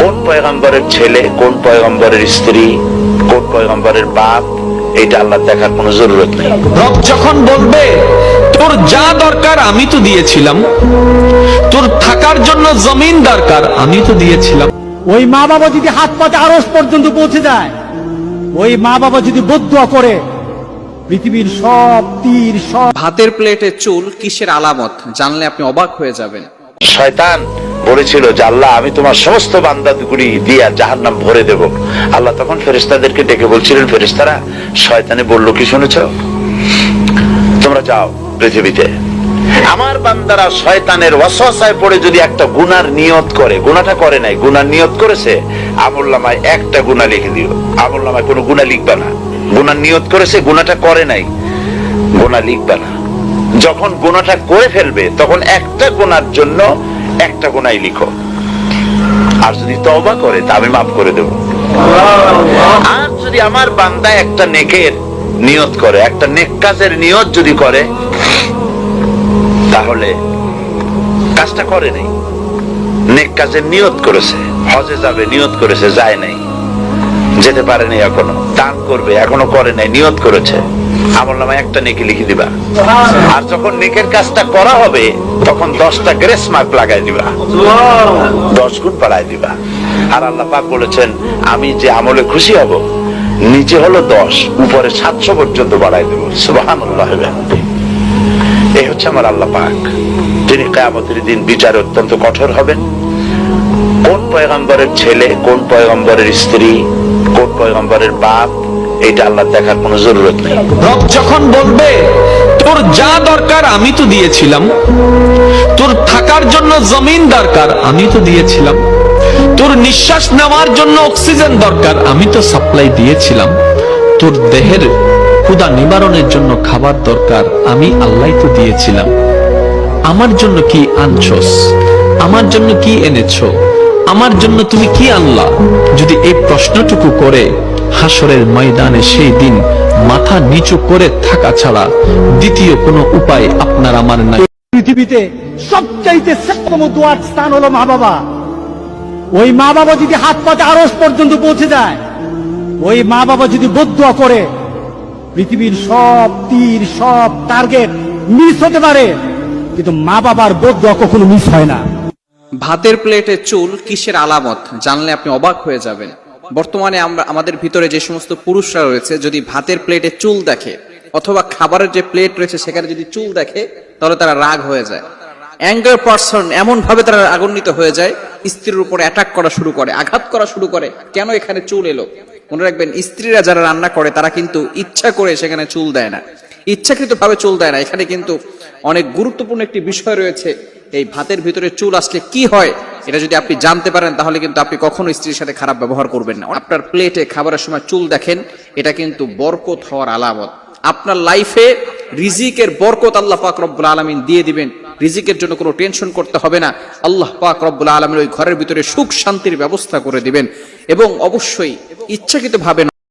কোন পয়গম্বরের ছেলে কোন পয়গম্বরের স্ত্রী কোন পয়গম্বরের বাপ এটা আল্লাহ দেখার কোনো জরুরত নেই। রব যখন বলবে তোর যা দরকার আমি তো দিয়েছিলাম। তোর থাকার জন্য জমিন দরকার আমি তো দিয়েছিলাম। ওই মা বাবা যদি হাত পাতে আরস পর্যন্ত পৌঁছে যায় ওই মা বাবা যদি বদুয়া করে পৃথিবীর সব তীর সব ভাতের প্লেটে চুল কিসের আলামত? জানলে আপনি অবাক হয়ে যাবেন। শয়তান বলেছিল যে, আল্লাহ, আমি তোমার সমস্ত বান্দাগুলি দিয়া জাহার নাম ভরে দেব। আল্লাহ তখন ফেরেস্তাদেরকে ডেকে বলছিলেন ফেরেস্তারা শয়তানে বলল, কি শুনেছ? তোমরা যাও পৃথিবীতে। আমার বান্দারা শয়তানের ওয়াসওয়াসায় পড়ে যদি একটা গুনার নিয়ত করে গুনাটা করে নাই, গুনার নিয়ত করেছে আমুল্লামায় একটা গুনাহ লিখে দিও। আমুল্লামায় কোনো গুনাহ লিখবা না। গুনার নিয়ত করেছে গুনাটা করে নাই গোনা লিখবে না। যখন গোনাটা করে ফেলবে, তখন একটা গোনার জন্য একটা গোনাই লিখো। আর যদি তওবা করে, তা আমি মাফ করে দেব। আর যদি আমার বান্দা একটা নেকের নিয়ত করে, একটা নেক কাজের নিয়ত যদি করে, তাহলে কাজটা করে নাই। নেক কাজের নিয়ত করেছে, হজে যাবে, নিয়ত করেছে, যায় নাই। যেতে পারেনি এখনও, দান করবে, এখনও করে নাই, নিয়ত করেছে। নামায় একটা নেকি লিখে দিবা। আর যখন নেকের কাজটা করা হবে, তখন দশটা গ্রেস মার্ক লাগাই দিবা। দশ গুণ বাড়াই দিবা। আর আল্লাহ পাক বলেছেন, আমি যে আমলে খুশি হব, নিচে হলো দশ, উপরে সাতশো পর্যন্ত বাড়াই দেবো। সুবাহান এই হচ্ছে আমার আল্লাহ পাক। তিনি কেয়ামতের দিন বিচারে অত্যন্ত কঠোর হবেন। কোন পয়গম্বরের ছেলে, কোন পয়গম্বরের স্ত্রী, কোন পয়গম্বরের বাপ এটা আল্লাহ দেখার কোনো জরুরত নেই। রব যখন বলবে, তোর যা দরকার আমি তো দিয়েছিলাম। তোর থাকার জন্য জমিন দরকার আমি তো দিয়েছিলাম। তোর নিঃশ্বাস নেওয়ার জন্য অক্সিজেন দরকার আমি তো সাপ্লাই দিয়েছিলাম। তোর দেহের ক্ষুদা নিবারণের জন্য খাবার দরকার আমি আল্লাহ তো দিয়েছিলাম। আমার জন্য কি আনছস? আমার জন্য কি এনেছো? আমার জন্য তুমি কি আনলা? যদি এই প্রশ্নটুকু করে হাসরের ময়দানে সেই দিন মাথা নিচু করে থাকা ছাড়া দ্বিতীয় কোনো উপায় আপনার আমার নাই। পৃথিবীতে সবচাইতে শ্রেষ্ঠতম দোয়ার স্থান হলো মা বাবা। ওই মা বাবা যদি হাত পাতে আরস পর্যন্ত পৌঁছে যায় ওই মা বাবা যদি বদুয়া করে পৃথিবীর সব তীর সব টার্গেট মিস হতে পারে কিন্তু মা বাবার বদুয়া কখনো মিস হয় না। ভাতের প্লেটে চুল কিসের আলামত? জানলে আপনি অবাক হয়ে যাবেন। বর্তমানে আমরা আমাদের ভিতরে যে সমস্ত পুরুষরা রয়েছে, যদি ভাতের প্লেটে চুল দেখে, অথবা খাবারের যে প্লেট রয়েছে, সেখানে যদি চুল দেখে, তাহলে তারা রাগ হয়ে যায়। অ্যাঙ্গার পার্সন এমন ভাবে তারা আগুন্বিত হয়ে যায়, স্ত্রীর উপর অ্যাটাক করা শুরু করে, আঘাত করা শুরু করে। কেন এখানে চুল এলো? মনে রাখবেন, স্ত্রীরা যারা রান্না করে, তারা কিন্তু ইচ্ছা করে সেখানে চুল দেয় না। ইচ্ছাকৃত ভাবে চুল দেয় না। এখানে কিন্তু অনেক গুরুত্বপূর্ণ একটি বিষয় রয়েছে, এই ভাতের ভিতরে চুল আসলে কি হয়? এটা যদি আপনি জানতে পারেন, তাহলে কিন্তু আপনি কখনো স্ত্রীর সাথে খারাপ ব্যবহার করবেন না। আপনার প্লেটে খাবারের সময় চুল দেখেন, এটা কিন্তু বরকত হওয়ার আলামত। আপনার লাইফে রিজিকের বরকত আল্লাহ পাক রব্বুল আলমিন দিয়ে দিবেন। রিজিকের জন্য কোনো টেনশন করতে হবে না। আল্লাহ পাক রব্বুল আলমিন ওই ঘরের ভিতরে সুখ শান্তির ব্যবস্থা করে দিবেন। এবং অবশ্যই ইচ্ছাকৃত ভাবে